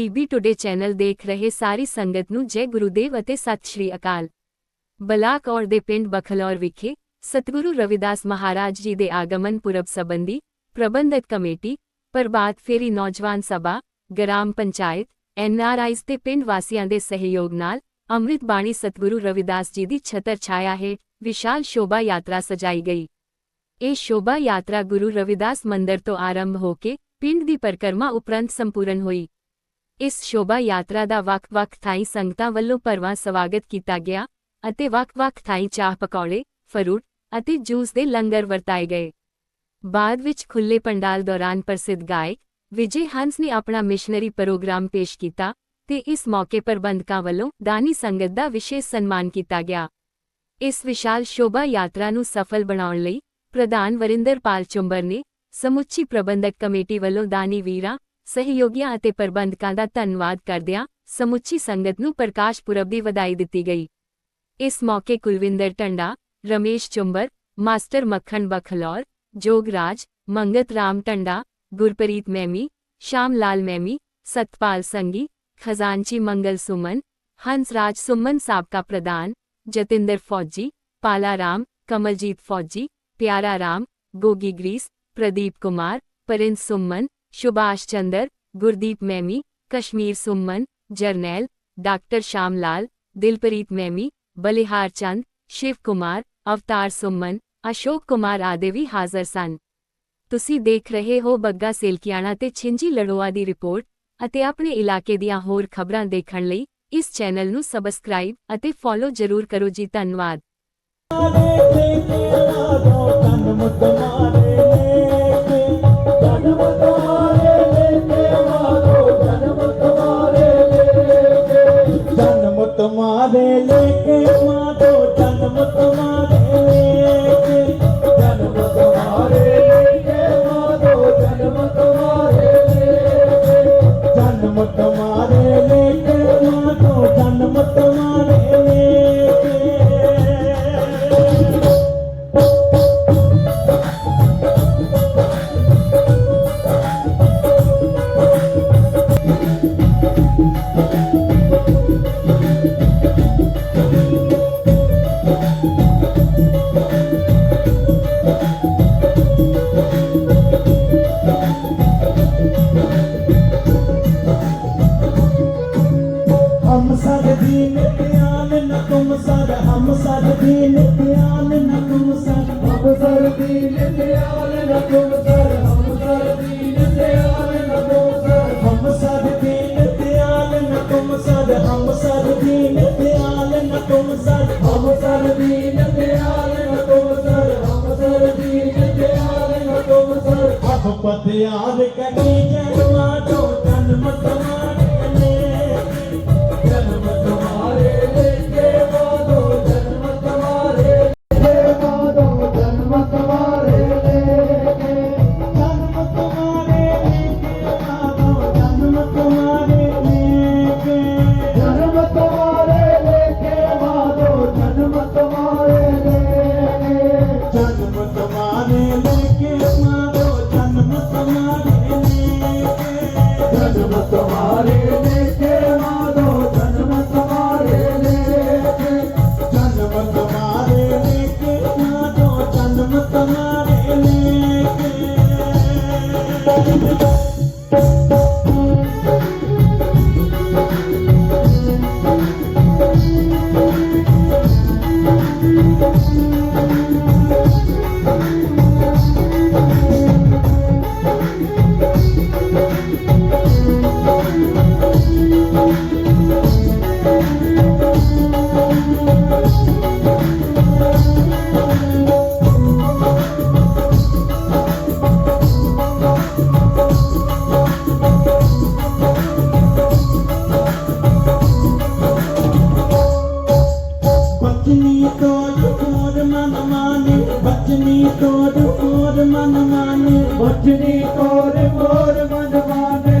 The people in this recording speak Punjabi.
ਪੀਬੀ ਟੁਡੇ ਚੈਨਲ ਦੇਖ ਰਹੇ ਸਾਰੀ ਸੰਗਤ ਨੂੰ ਜੈ ਗੁਰੂਦੇਵ ਅਤੇ ਸਤਿ ਸ਼੍ਰੀ ਅਕਾਲ। ਬਲਾਕ ਔਰ ਦੇ ਪਿੰਡ ਬਖਲੌਰ ਵਿਖੇ ਸਤਿਗੁਰੂ ਰਵਿਦਾਸ ਮਹਾਰਾਜ ਜੀ ਦੇ ਆਗਮਨ ਪੁਰਬ ਸੰਬੰਧੀ ਪ੍ਰਬੰਧਕ ਕਮੇਟੀ, ਪ੍ਰਭਾਤ ਫੇਰੀ ਨੌਜਵਾਨ ਸਭਾ, ਗ੍ਰਾਮ ਪੰਚਾਇਤ ਐਨਆਰਆਈਜ਼ ਤੇ ਪਿੰਡ ਵਾਸੀਆਂ ਦੇ ਸਹਿਯੋਗ ਨਾਲ ਅੰਮ੍ਰਿਤ ਬਾਣੀ ਸਤਿਗੁਰੂ ਰਵਿਦਾਸ ਜੀ ਦੀ ਛਤਰ ਛਾਇਆ ਹੇਠ ਵਿਸ਼ਾਲ ਸ਼ੋਭਾ ਯਾਤਰਾ ਸਜਾਈ ਗਈ। ਇਹ ਸ਼ੋਭਾ ਯਾਤਰਾ ਗੁਰੂ ਰਵਿਦਾਸ ਮੰਦਰ ਤੋਂ ਆਰੰਭ ਹੋ ਕੇ ਪਿੰਡ ਦੀ ਪਰਿਕਰਮਾ ਉਪਰੰਤ ਸੰਪੂਰਨ ਹੋਈ। ਇਸ ਸ਼ੋਭਾ ਯਾਤਰਾ ਦਾ ਵੱਖ-ਵੱਖ ਥਾਈ ਸੰਗਤਾਂ ਵੱਲੋਂ ਭਰਵਾਂ ਸਵਾਗਤ ਕੀਤਾ ਗਿਆ ਅਤੇ ਵੱਖ-ਵੱਖ ਥਾਈ ਚਾਹ ਪਕੌੜੇ, ਫਰੂਟ ਅਤੇ ਜੂਸ ਦੇ ਲੰਗਰ ਵਰਤਾਏ ਗਏ। ਬਾਅਦ ਵਿੱਚ ਖੁੱਲੇ ਪੰਡਾਲ ਦੌਰਾਨ ਪ੍ਰਸਿੱਧ ਗਾਇਕ ਵਿਜੇ ਹੰਸ ਨੇ ਆਪਣਾ ਮਿਸ਼ਨਰੀ ਪ੍ਰੋਗਰਾਮ ਪੇਸ਼ ਕੀਤਾ ਤੇ ਇਸ ਮੌਕੇ ਪ੍ਰਬੰਧਕਾਂ ਵੱਲੋਂ ਦਾਨੀ ਸੰਗਤ ਦਾ ਵਿਸ਼ੇਸ਼ ਸਨਮਾਨ ਕੀਤਾ ਗਿਆ। ਇਸ ਵਿਸ਼ਾਲ ਸ਼ੋਭਾ ਯਾਤਰਾ ਨੂੰ ਸਫਲ ਬਣਾਉਣ ਲਈ ਪ੍ਰਧਾਨ ਵਰਿੰਦਰਪਾਲ ਚੁੰਬਰ ਨੇ ਸਮੁੱਚੀ ਪ੍ਰਬੰਧਕ ਕਮੇਟੀ ਵੱਲੋਂ ਦਾਨੀ ਵੀਰਾਂ सहयोगियों और प्रबंधकों का धनवाद करद समुची संगत को प्रकाश पुरब की वधाई दी गई इस मौके कुलविंदर टंडा रमेश चुंबर मास्टर मखण बखलौर जोगराज मंगत राम ढंडा गुरप्रीत मैमी श्याम लाल मैमी सतपाल संगी खजानची मंगल सुमन हंसराज सुमन सबका प्रधान जतेंद्र फौजी पाला राम कमलजीत फौजी प्यारा राम गोगी ग्रीस प्रदीप कुमार परिंद सुमन ਸੁਭਾਸ਼ ਚੰਦਰ, ਗੁਰਦੀਪ ਮੈਮੀ, ਕਸ਼ਮੀਰ ਸੁਮਨ, ਜਰਨੈਲ, ਡਾਕਟਰ ਸ਼ਾਮ ਲਾਲ ਦਿਲਪ੍ਰੀਤ ਮੈਮੀ, ਬਲਿਹਾਰ ਚੰਦ, ਸ਼ਿਵ ਕੁਮਾਰ, ਅਵਤਾਰ ਸੁਮਨ, ਅਸ਼ੋਕ ਕੁਮਾਰ ਆਦਿ ਵੀ ਹਾਜ਼ਰ ਸਨ। ਤੁਸੀਂ ਦੇਖ ਰਹੇ ਹੋ ਬੱਗਾ ਸੇਲਕਿਆਣਾ ਤੇ ਛਿੰਜੀ ਲੜੋਆ ਦੀ ਰਿਪੋਰਟ ਅਤੇ ਆਪਣੇ ਇਲਾਕੇ ਦੀਆਂ ਹੋਰ ਖਬਰਾਂ ਦੇਖਣ ਲਈ ਇਸ ਚੈਨਲ ਨੂੰ ਸਬਸਕ੍ਰਾਈਬ ਅਤੇ ਫੋਲੋ ਜ਼ਰੂਰ ਕਰੋ ਜੀ ਧੰਨਵਾਦ। તમારે લેખમાં તો જન્મ તમારે हम सब दीन दयाल न तुम सद हम सब दीन दयाल न तुम सद हम सब दीन दयाल न तुम सद हम सब दीन दयाल न तुम सद हम सब दीन दयाल न तुम सद हम सब दीन दयाल न तुम सद हम सब दीन दयाल न तुम सद हम सब दीन दयाल न तुम सद अब पत याद करी जन्मा तो जन्म तुम्हारे ਬਚਨੀ ਤੋਰ ਤੋਰ ਮੋਰ ਮਨ ਮਾਨੇ